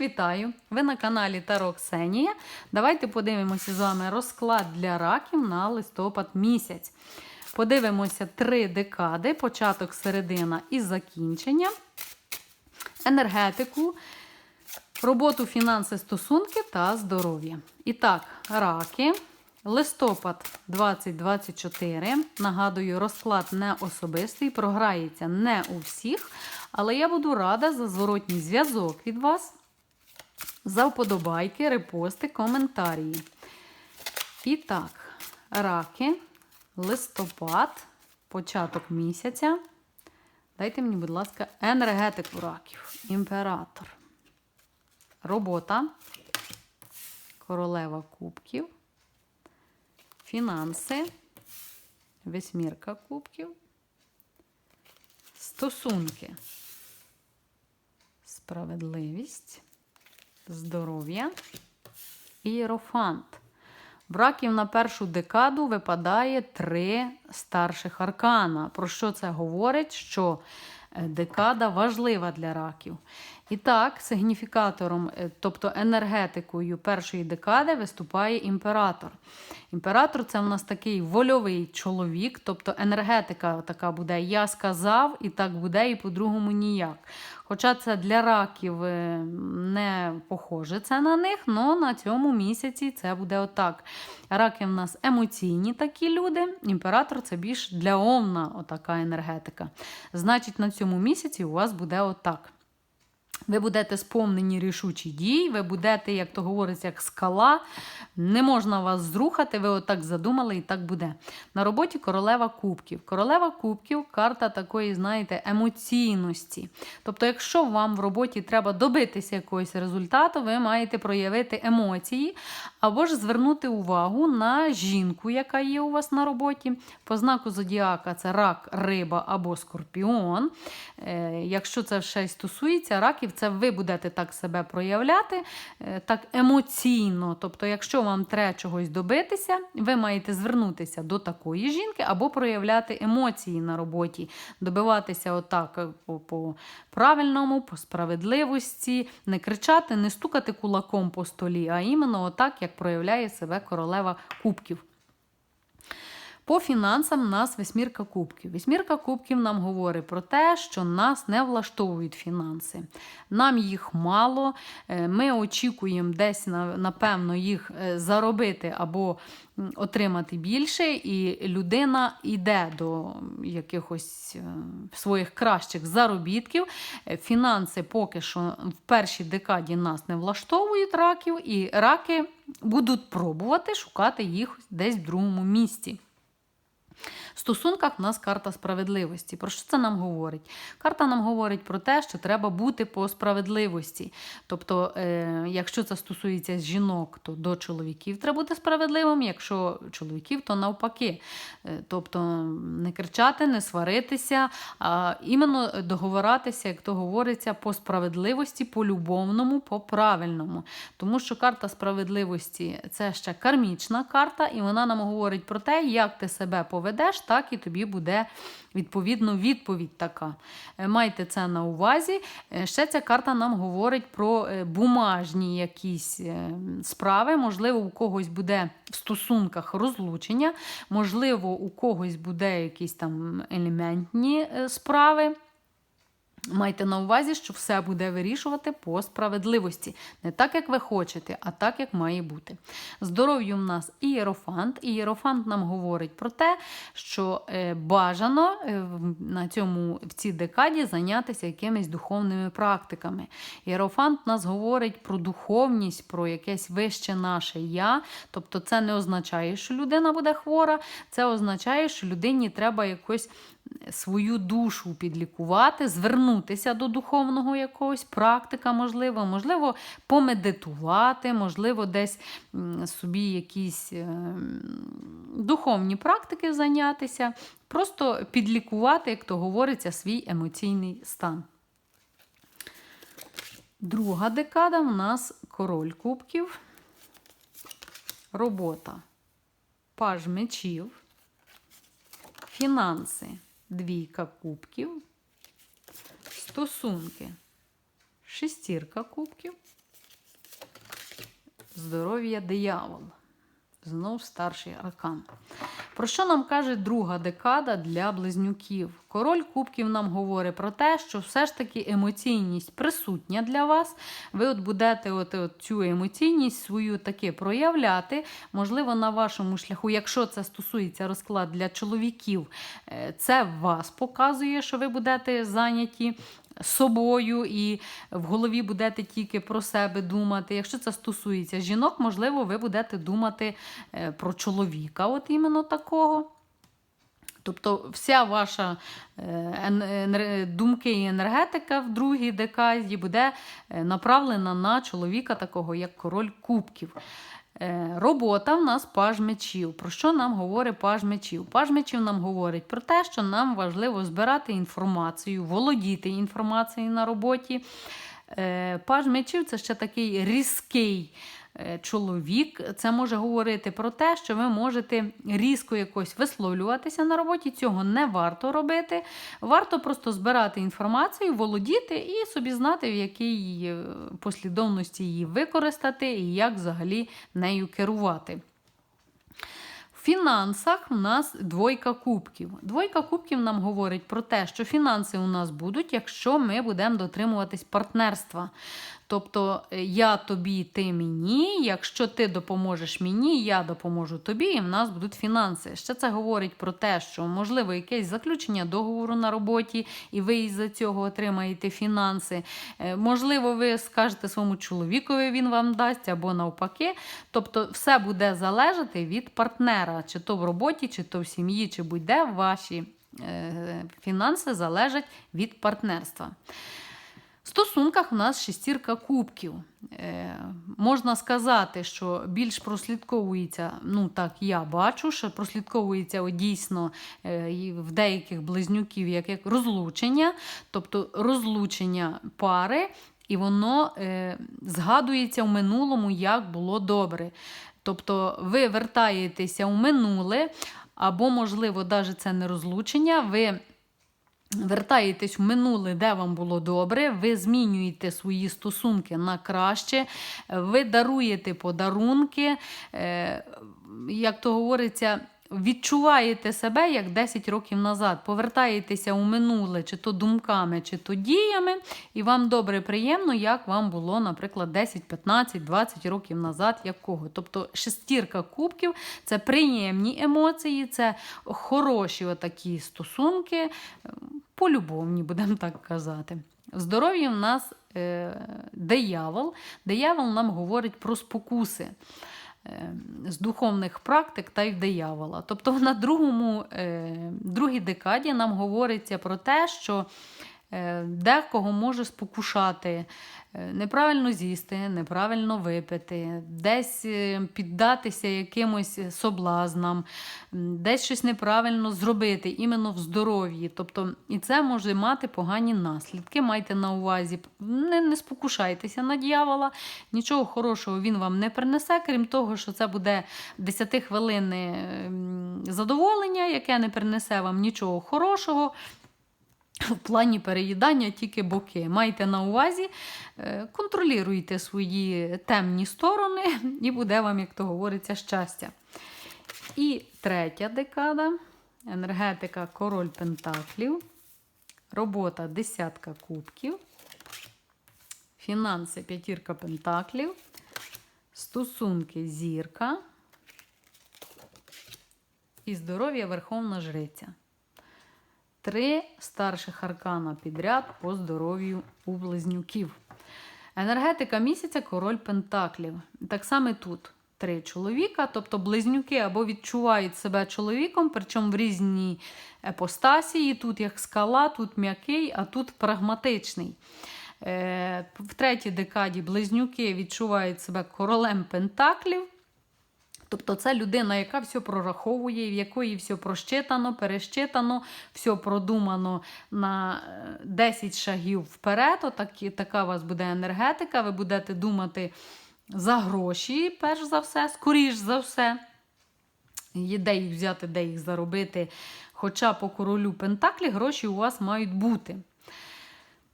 Вітаю! Ви на каналі Таро Ксенія. Давайте подивимося з вами розклад для раків на листопад місяць. Подивимося три декади: початок, середина і закінчення, енергетику, роботу, фінанси, стосунки та здоров'я. І так, раки. Листопад 2024. Нагадую, розклад не особистий, програється не у всіх, але я буду рада за зворотній зв'язок від вас, за вподобайки, репости, коментарі. І так, раки, листопад, початок місяця. Дайте мені, будь ласка, енергетику раків. Імператор. Робота. Королева кубків. Фінанси. Восьмірка кубків. Стосунки. Справедливість. Здоров'я. Ієрофант. В раків на першу декаду випадає три старших аркана. Про що це говорить? Що е, декада важлива для раків. І так, сигніфікатором, е, тобто енергетикою першої декади виступає імператор. Імператор це в нас такий вольовий чоловік, тобто енергетика така буде Я сказав, і так буде, і по-другому ніяк. Хоча це для раків е, не похоже це на них, але на цьому місяці це буде отак. Раки в нас емоційні такі люди, імператор це більш для овна отака енергетика. Значить, на цьому місяці у вас буде отак. Ви будете сповнені рішучі дій, ви будете, як то говориться, як скала. Не можна вас зрухати, ви отак задумали, і так буде. На роботі королева кубків. Королева кубків карта такої, знаєте, емоційності. Тобто, якщо вам в роботі треба добитися якогось результату, ви маєте проявити емоції, або ж звернути увагу на жінку, яка є у вас на роботі. По знаку зодіака це рак, риба або скорпіон. Е, Якщо це ще й стосується раків, це ви будете так себе проявляти, е, так емоційно. Тобто, якщо вам треба чогось добитися, ви маєте звернутися до такої жінки або проявляти емоції на роботі, добиватися отак е, по, по правильному, по справедливості, не кричати, не стукати кулаком по столі, а іменно отак, як проявляє себе королева кубків. По фінансам у нас восьмірка кубків. Восьмірка кубків нам говорить про те, що нас не влаштовують фінанси. Нам їх мало. е, Ми очікуємо десь, напевно, їх е, заробити або отримати більше, і людина йде до якихось е, своїх кращих заробітків. Фінанси поки що в першій декаді нас не влаштовують раків, і раки будуть пробувати шукати їх десь в другому місці. В стосунках в нас карта справедливості. Про що це нам говорить? Карта нам говорить про те, що треба бути по справедливості. Тобто, е, якщо це стосується жінок, то до чоловіків треба бути справедливим, якщо чоловіків, то навпаки. Е, тобто не кричати, не сваритися, а іменно договоратися, як то говориться, по справедливості, по любовному, по правильному. Тому що карта справедливості це ще кармічна карта, і вона нам говорить про те, як ти себе поведеш, так і тобі буде відповідно відповідь така. Е, Майте це на увазі. Е, Ще ця карта нам говорить про е, бумажні якісь справи. Можливо, у когось буде в стосунках розлучення, можливо, у когось буде якісь там елементні справи. Майте на увазі, що все буде вирішувати по справедливості. Не так, як ви хочете, а так, як має бути. Здоров'ю в нас ієрофант. Ієрофант нам говорить про те, що е, бажано е, на цьому, в цій декаді зайнятися якимись духовними практиками. Ієрофант нас говорить про духовність, про якесь вище наше я. Тобто, це не означає, що людина буде хвора, це означає, що людині треба якось свою душу підлікувати, звернутися до духовного якогось практика, можливо, можливо, помедитувати, можливо, десь собі якісь е, духовні практики зайнятися, просто підлікувати, як то говориться, свій емоційний стан. Друга декада в нас король кубків, робота, паж мечів, фінанси, двійка кубків, стосунки, шестірка кубків, здоров'я диявол. Знов старший аркан. Про що нам каже друга декада для близнюків? Король кубків нам говорить про те, що все ж таки емоційність присутня для вас. Ви от будете от, от цю емоційність свою таки проявляти. Можливо, на вашому шляху, якщо це стосується розклад для чоловіків, е, це вас показує, що ви будете зайняті собою і в голові будете тільки про себе думати. Якщо це стосується жінок, можливо, ви будете думати е, про чоловіка, от іменно такого. Тобто вся ваша е, думки і енергетика в другій декаді буде е, направлена на чоловіка, такого як король кубків. Е, Робота в нас паж мечів. Про що нам говорить паж мечів? Паж мечів нам говорить про те, що нам важливо збирати інформацію, володіти інформацією на роботі. Е, Паж мечів це ще такий різкий чоловік. Це може говорити про те, що ви можете різко якось висловлюватися на роботі. Цього не варто робити. Варто просто збирати інформацію, володіти і собі знати, в якій е, послідовності її використати і як взагалі нею керувати. В фінансах у нас двойка кубків. Двойка кубків нам говорить про те, що фінанси у нас будуть, якщо ми будемо дотримуватись партнерства. Тобто е, я тобі, ти мені. Якщо ти допоможеш мені, я допоможу тобі, і в нас будуть фінанси. Ще це говорить про те, що можливо якесь заключення договору на роботі, і ви із-за цього отримаєте фінанси. Е, Можливо, ви скажете своєму чоловікові, він вам дасть, або навпаки. Тобто, все буде залежати від партнера, чи то в роботі, чи то в сім'ї, чи будь-де ваші е, фінанси залежать від партнерства. В стосунках у нас шестірка кубків. Е, можна сказати, що більш прослідковується, ну так я бачу, що прослідковується дійсно е, в деяких близнюків як, як розлучення, тобто розлучення пари, і воно е, згадується в минулому, як було добре. Тобто ви вертаєтеся в минуле, або, можливо, навіть це не розлучення. ви Вертаєтесь в минуле, де вам було добре, ви змінюєте свої стосунки на краще, ви даруєте подарунки, е, як то говориться, відчуваєте себе як 10 років назад, повертаєтеся у минуле, чи то думками, чи то діями, і вам добре приємно, як вам було, наприклад, 10, 15, 20 років назад, якого. Тобто шестірка кубків це приємні емоції, це хороші отакі стосунки полюбовні, будемо так казати. В здоров'ї в нас е, диявол. Диявол нам говорить про спокуси е, з духовних практик та й диявола. Тобто на другому, е, другій декаді нам говориться про те, що декого може спокушати, е, неправильно з'їсти, неправильно випити, десь е, піддатися якимось соблазнам, десь щось неправильно зробити, іменно в здоров'ї. Тобто, і це може мати погані наслідки. Майте на увазі, не, не спокушайтеся на дьявола, нічого хорошого він вам не принесе, крім того, що це буде 10 хвилини ем, задоволення, яке не принесе вам нічого хорошого. В плані переїдання тільки боки. Майте на увазі, е, контролюйте свої темні сторони, і буде вам, як то говориться, щастя. І третя декада енергетика король Пентаклів, робота десятка кубків, фінанси п'ятірка пентаклів, стосунки зірка і здоров'я Верховна Жриця. Три старших аркана підряд по здоров'ю у близнюків. Енергетика місяця король Пентаклів. Так само тут три чоловіка, тобто близнюки або відчувають себе чоловіком, причому в різній епостасії. Тут як скала, тут м'який, а тут прагматичний. Е, В третій декаді близнюки відчувають себе королем Пентаклів. Тобто це людина, яка все прораховує, в якої все прощитано, перещитано, все продумано на е, 10 шагів вперед. Отакі, така у вас буде енергетика. Ви будете думати за гроші, перш за все, скоріш за все. Де їх взяти, де їх заробити. Хоча по королю Пентаклі гроші у вас мають бути.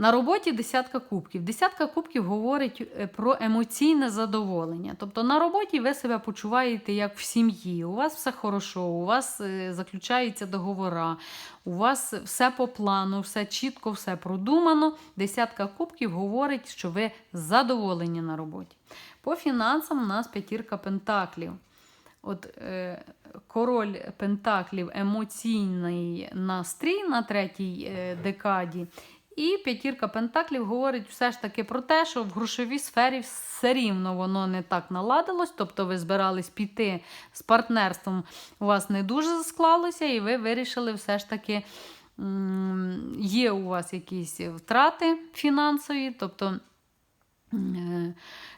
На роботі десятка кубків. Десятка кубків говорить е, про емоційне задоволення. Тобто на роботі ви себе почуваєте як в сім'ї. У вас все хорошо, у вас е, заключаються договора, у вас все по плану, все чітко, все продумано. Десятка кубків говорить, що ви задоволені на роботі. По фінансам у нас п'ятірка пентаклів. От е, король пентаклів емоційний настрій на третій е, декаді. І п'ятірка пентаклів говорить все ж таки про те, що в грошовій сфері все рівно воно не так наладилось. Тобто ви збирались піти з партнерством, у вас не дуже склалося, і ви вирішили все ж таки. Є у вас якісь втрати фінансові, тобто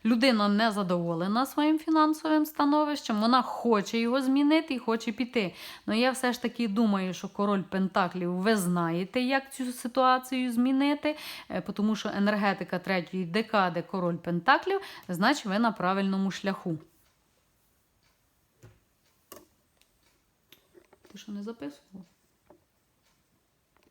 Людина не задоволена своїм фінансовим становищем, вона хоче його змінити і хоче піти. Ну я все ж таки думаю, що король Пентаклів, ви знаєте, як цю ситуацію змінити, е, тому що енергетика третьої декади король Пентаклів, значить, ви на правильному шляху. Ти що не записував?